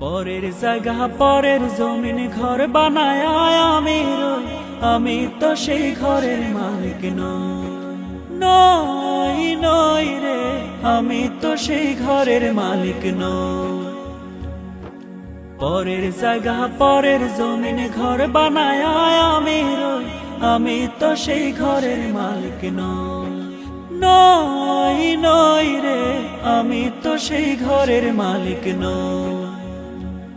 পরের জায়গা, পরের জমিন ঘর বানায় আমি রই। আমি তো সেই ঘরের মালিক নই নই রে। আমি তো সেই ঘরের মালিক নই। পরের জায়গা, পরের জমিন ঘর বানায় আমি রই। আমি তো সেই ঘরের মালিক নই নই রে। আমি তো সেই ঘরের মালিক নই।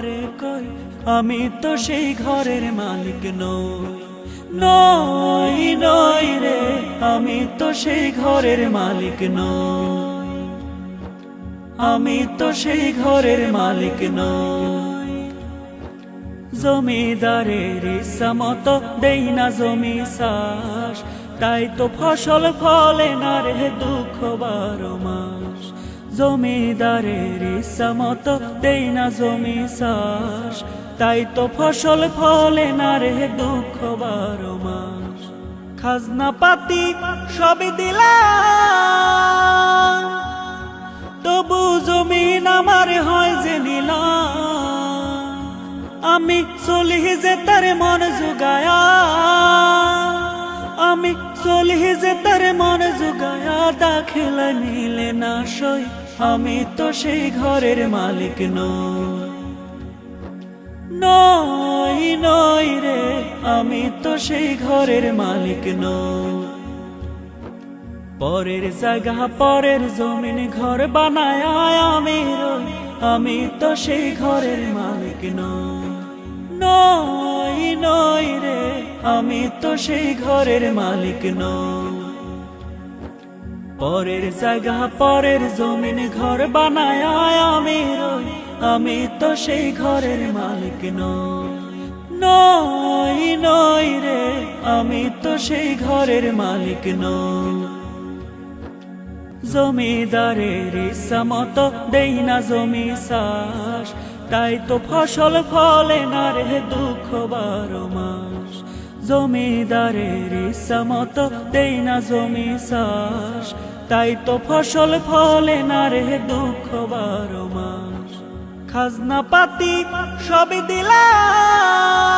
কারে কই? আমি তো সেই ঘরের মালিক নই। নই নই রে, আমি তো সেই ঘরের মালিক নই। আমি তো সেই ঘরের মালিক নই। জমিদারের ইচ্ছা মতো দেই না জমি চাষ। তাই তো ফসল ফলে না রে, দুঃখ বারো মাস। জমিদারের ইচ্ছা মতো দেই না জমি চাষ। তাই তো ফসল ফলে না রে দুঃখ বারো মাস। খাজনা পাতি সবই দিলাম। তবু জমিন আমার হয় যে নিলাম। আমি চলি যে তার মন জুগায়া। আমি চলি যে তার মন জুগায়া দাখিল নিলে না সই। আমি তো সেই ঘরের মালিক নই। নই রে, আমি তো সেই ঘরের মালিক নই। পরের জায়গা, পরের জমিন ঘর বানায় আমি আমি তো সেই ঘরের মালিক নই আমি তো সেই ঘরের মালিক নই। পরের জায়গা, পরের জমিন ঘর বানায় আমি রই। আমি তো সেই ঘরের মালিক নই। নই নই রে, আমি তো সেই ঘরের মালিক নই। জমিদারের ইচ্ছা মতো দেই না জমি চাষ। তাই তো ফসল ফলে না রে, দুঃখ বারো মাস। জমিদারের ইচ্ছা মতো দেই না জমি চাষ। তাই তো ফসল ফলে না রে দুঃখ বারো মাস। খাজনা পাতি সবই দিলাম।